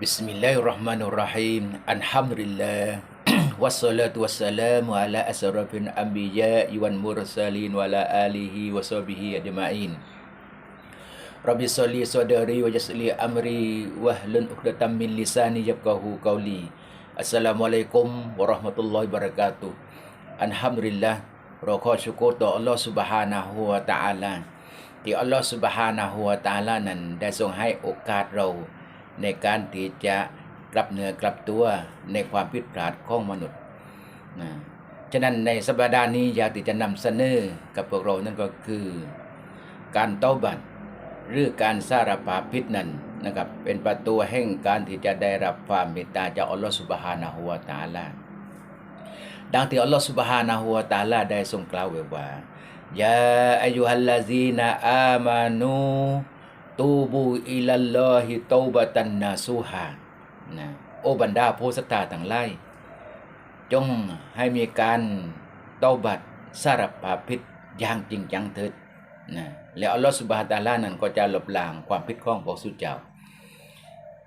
Bismillahirrahmanirrahim. Alhamdulillah. Wassalatu wassalamu ala asrafil anbiya'i wal mursalin wa ala alihi wa sahbihi ajma'in. Rabbi salli sadari wa jasli amri wa hlun uqdatam min lisani yafqahu qawli. Assalamualaikum warahmatullahi wabarakatuh. Alhamdulillah เราขอชุกรต่อ Allah Subhanahu wa Ta'ala ที่ Allah Subhanahu wa Ta'ala นั้นได้ทรงให้โอกาสเรา ในการที่จะกลับเนื้อกลับตัวในความผิดพลาดของมนุษย์นะฉะนั้นในสัปดาห์นี้อยากที่จะนำเสนอกับพวกเรานั่นก็คือ การเต้าบัตหรือการสารภาพผิดนั้นนะครับเป็นประตูแห่งการที่จะได้รับความเมตตาจากอัลลอฮฺสุบฮานะฮูวตาลาดังที่อัลลอฮฺสุบฮานะฮูวตาลาได้ทรงกล่าวไว้ว่ายาอายุฮัลลาซีนาอามานู ตูบูอิลัลลอฮิตบะตันนาซูฮานะโอบรรดาผู้ศรัทธางหลายจงให้มีการเตาบัตสารภาพผิดอย่างจริงจังเถิดนะแล้วอัลลอฮฺสุบฮานะตาลานั้นก็จะลบล้างความผิดของพวกสุเจ้า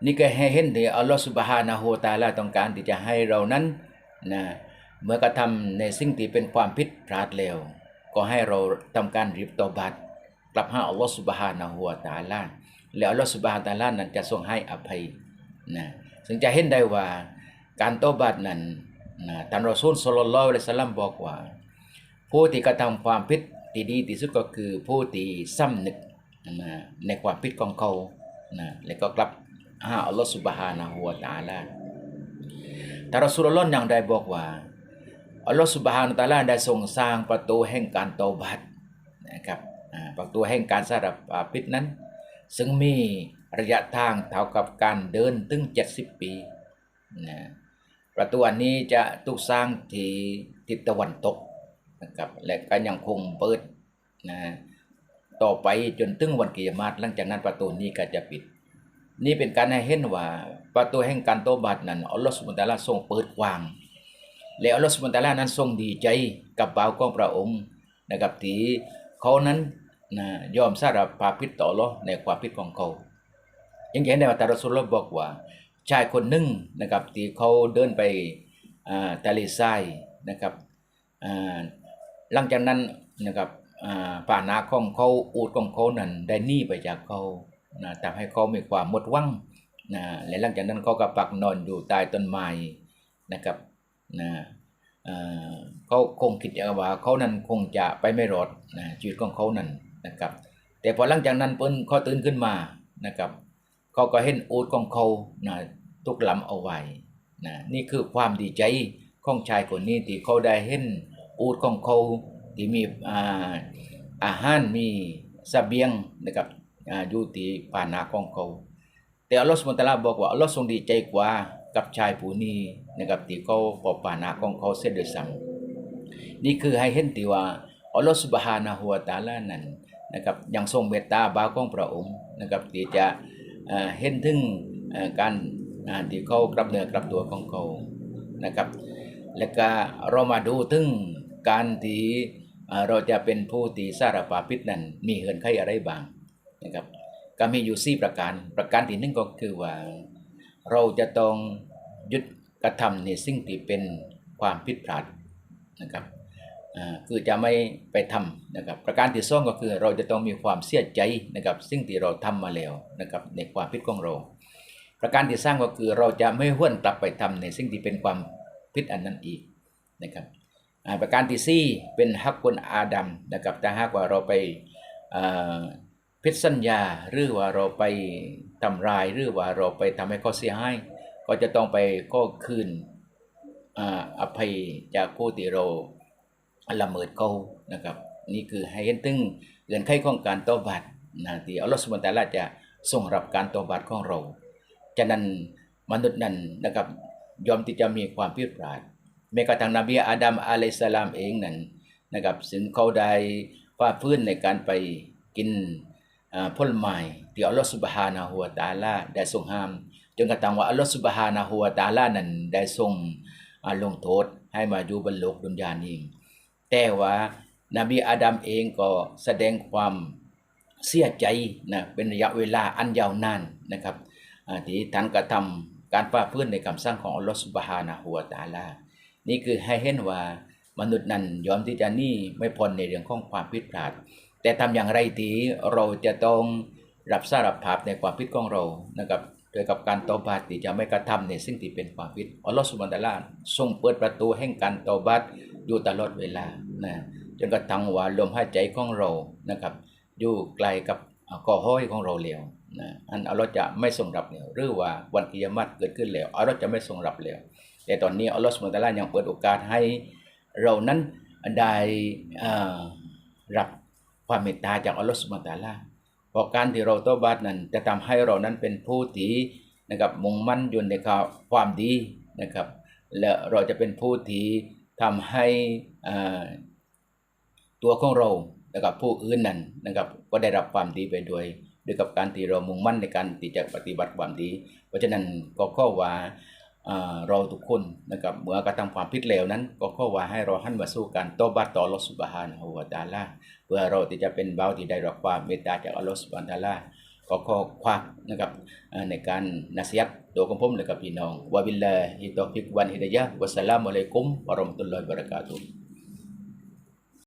นี่ก็ให้เห็นที่อัลลอฮฺสุบฮานะฮูวะตาลาต้องการที่จะให้เรานั้นนะเมื่อกระทำในสิ่งที่เป็นความผิดพลาดแล้ว ก็ให้เราทำการรีบตบัต กลับหาอัลลอฮฺสุบฮานะฮูวตาลาแล้วอัลลอฮฺสุบฮานตาลานั้นจะทรงให้อภัยนะซึ่งจะเห็นได้ว่าการตอบัตนั้นนะท่านรอซูลศ็อลลัลลอฮุอะลัยฮิวะซัลลัมบอกว่า ผู้ที่กระทำความผิดที่ดีที่สุดก็คือผู้ที่สำนึกนะในความผิดของเขานะแล้วก็กลับหาอัลลอฮฺสุบฮานะฮูวตาลาแต่รอซูลลลอฮ์ยังได้บอกว่าอัลลอฮฺสุบฮานะตาลาได้ทรงสร้างประตูแห่งการเตบัตนะครับ ประตูแห่งการสารภาพผิดนั้น ซึ่งมีระยะทางเท่ากับการเดินถึง 70 ปีนะประตูอันนี้จะถูกสร้างที่ทิศตะวันตกนะครับและก็ยังคงเปิดนะต่อไปจนถึงวันกิยามาตหลังจากนั้นประตูนี้ก็จะปิด นี่เป็นการให้เห็นว่าประตูแห่งการโตบัตนั้นอัลลอฮฺสุบฮานะฮูวะตะอาลาทรงเปิดกว้าง และอัลลอฮฺสุบฮานะฮูวะตะอาลานั้นทรงดีใจกับบ่าวของพระองค์นะครับที่เขานั้น นะยอมสารภาพผิดต่ออัลลอในความผิดของเขายังเห็นได้ว่าตารสุลบอกว่าชายคนหนึ่งนะครับที่เขาเดินไปอ่าทะเลทรายนะครับอ่าหลังจากนั้นนะครับอ่าป่านาของเขาอูดของเขานั้นได้หนีไปจากเขานะทำให้เขามีความหมดหวังนะและหลังจากนั้นเขาก็ปักนอนอยู่ใต้ต้นไม้นะครับนะอ่าเขาคงคิดว่าเขานั้นคงจะไปไม่รอดนะชีวิตของเขานั้น นะครับ แต่พอหลังจากนั้นเพิ่นเขาตื่นขึ้นมานะครับเขาก็เห็นอูดของเขานะทุกลำเอาไว้นะนี่คือความดีใจของชายคนนี้ที่เขาได้เห็นอูดของเขาที่มีอ่าอาหารมีเสบียงนะครับอ่าอยู่ที่ป่านาของเขา แต่อัลลอฮฺสุบฮานตะลาบอกว่าอัลลอฮ์ทรงดีใจกว่ากับชายผู้นี้นะครับที่เขาปอบป่านาของเขาเสียด้วยซ้ำนี่คือให้เห็นที่ว่าอัลลอฮฺสุบฮานะฮูวตาลานั้น นะครับยังทรงเมตตาบาของพระองค์นะครับที่จะอ่าเห็นถึงอ่าการที่เขากลับเนื้อกลับตัวของเขานะครับ และก็เรามาดูถึงการที่อ่าเราจะเป็นผู้ที่สารภาพผิดนั้นมีเหือนไขอะไรบ้างนะครับก็มีอยู่สี่ประการ ประการที่หนึ่งก็คือว่า เราจะต้องยุดกระทำในสิ่งที่เป็นความผิดพลาดนะครับ คือจะไม่ไปทำนะครับประการที่สองก็คือเราจะต้องมีความเสียใจนะครับสิ่งที่เราทำมาแล้วนะครับในความผิดของเรา ประการที่สร้างก็คือเราจะไม่ห้วนกลับไปทำในสิ่งที่เป็นความผิดอันนั้นอีกนะครับอ่าประการที่สี่เป็นฮักกุนอาดัมนะครับถ้าหากว่าเราไปอ่าผิดสัญญาหรือว่าเราไปทำลายหรือว่าเราไปทำให้เขาเสียหายก็จะต้องไปก็คืนอ่าอภัยจากผู้ที่เรา ละเมิดเขานะครับนี่คือให้เห็นถึงเงื่อนไขของการตอบัตนะที่อัลลอฮฺสุบานะฮูวะตะลาจะทรงรับการตอบัตของเราฉะนั้นมนุษย์นั้นนะครับยอมที่จะมีความผิดพลาดแม้กระทั่งนบีอาดัมอะลัยสลามเองนั้นนะครับซึ่งเขาได้ฝ่าฟื้นในการไปกินผลไม้ที่อัลลอฮฺสุบฮานะฮูวตาลาได้ทรงห้าม จนกระทั่งว่าอัลลอฮฺสุบฮานะฮูวตาลานั้นได้ทรงลงโทษให้มาอยู่บนโลกดุนยานี้ แต่ว่านบีอาดัมเองก็แสดงความเสียใจนะเป็นระยะเวลาอันยาวนานนะครับที่ท่านกระทำการฝ่าฝืนในคำสั่งของอัลลอฮฺซุบฮานะฮูวตาลา นี่คือให้เห็นว่ามนุษย์นั้นยอมที่จะหนี่ไม่พ้นในเรื่องของความผิดพลาด แต่ทำอย่างไรที่เราจะต้องรับสารภาพในความผิดของเรานะครับโดยกับการตอบัตที่จะไม่กระทำในสิ่งที่เป็นความผิดอัลลอฮฺสุบฮานะฮูวตาลาทรงเปิดประตูแห่งการตอบัต อยู่ตลอดเวลานะจนกระทั่งว่าลมหายใจของเรานะครับ อยู่ไกลกับกอห้อยของเราแล้วนะอันอัลลอฮ์จะไม่ทรงรับแล้วหรือว่าวันกิยามัตเกิดขึ้นแล้วอัลลอฮ์จะไม่ทรงรับแล้วแต่ตอนนี้อัลลอฮ์สุบานตะอาลายังเปิดโอกาสให้เรานั้นได้อ่ารับความเมตตาจากอัลลอฮ์สุบานตะอาลาเพราะการที่เราตบัตนั้น จะทำให้เรานั้นเป็นผู้ที่นะครับมุ่งมั่นอยู่ในความดีนะครับและเราจะเป็นผู้ที่ ทำให้ตัวของเรานะครับผู้อื่นนั้นนะครับก็ได้รับความดีไปด้วยด้วยกับการที่เรามุ่งมั่นในการที่จะปฏิบัติความดี เพราะฉะนั้นก็ข้อว่าเราทุกคนนะครับเมื่อกระทำความผิดแล้วนั้น ก็ข้อว่าให้เราหันมาสู้การโตบัตต่ออัลลอฮฺสุบฮานะฮูวตาลาเพื่อเราที่จะเป็นเบาที่ได้รับความเมตตาจากอัลลอฮฺสุบฮานะฮูวะตาลา ก็ขอควักนะครับในการนัสยัดตัวของผมและกับพี่น้องวะบิลลาฮิตอฟิกวันฮิดายะวัสสลามุอะลัยกุมวะเราะมะตุลลอฮิวะบะเราะกาตุฮ์